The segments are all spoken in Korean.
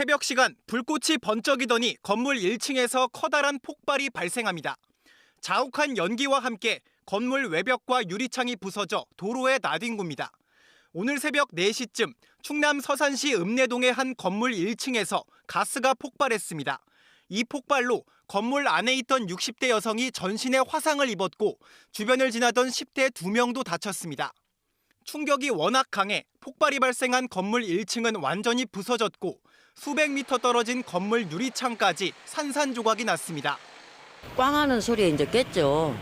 새벽 시간 불꽃이 번쩍이더니 건물 1층에서 커다란 폭발이 발생합니다. 자욱한 연기와 함께 건물 외벽과 유리창이 부서져 도로에 나뒹굽니다. 오늘 새벽 4시쯤 충남 서산시 읍내동의 한 건물 1층에서 가스가 폭발했습니다. 이 폭발로 건물 안에 있던 60대 여성이 전신에 화상을 입었고 주변을 지나던 10대 2명도 다쳤습니다. 충격이 워낙 강해 폭발이 발생한 건물 1층은 완전히 부서졌고 수백 미터 떨어진 건물 유리창까지 산산조각이 났습니다. 꽝 하는 소리에 이제 깼죠.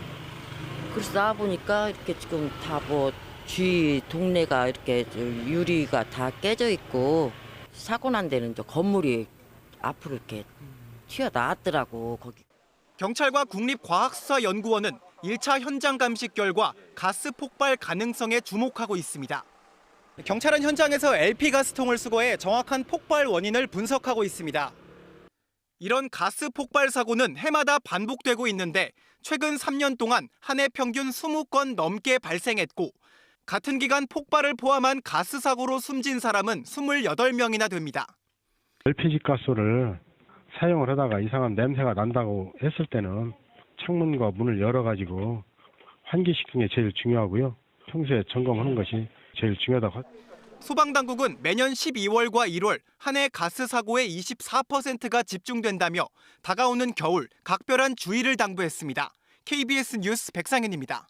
그래서 나와 보니까 이렇게 지금 다 뭐 주위 동네가 이렇게 저 유리가 다 깨져 있고 사고 난 데는 저 건물이 앞으로 이렇게 튀어나왔더라고 거기. 경찰과 국립과학수사연구원은 1차 현장 감식 결과 가스 폭발 가능성에 주목하고 있습니다. 경찰은 현장에서 LP 가스통을 수거해 정확한 폭발 원인을 분석하고 있습니다. 이런 가스 폭발 사고는 해마다 반복되고 있는데 최근 3년 동안 한 해 평균 20건 넘게 발생했고 같은 기간 폭발을 포함한 가스 사고로 숨진 사람은 28명이나 됩니다. LPG 가스를 사용을 하다가 이상한 냄새가 난다고 했을 때는 창문과 문을 열어가지고 환기시키는 게 제일 중요하고요. 평소에 점검하는 것이 제일 중요하다고 하- 소방당국은 매년 12월과 1월 한 해 가스 사고의 24%가 집중된다며 다가오는 겨울 각별한 주의를 당부했습니다. KBS 뉴스 백상현입니다.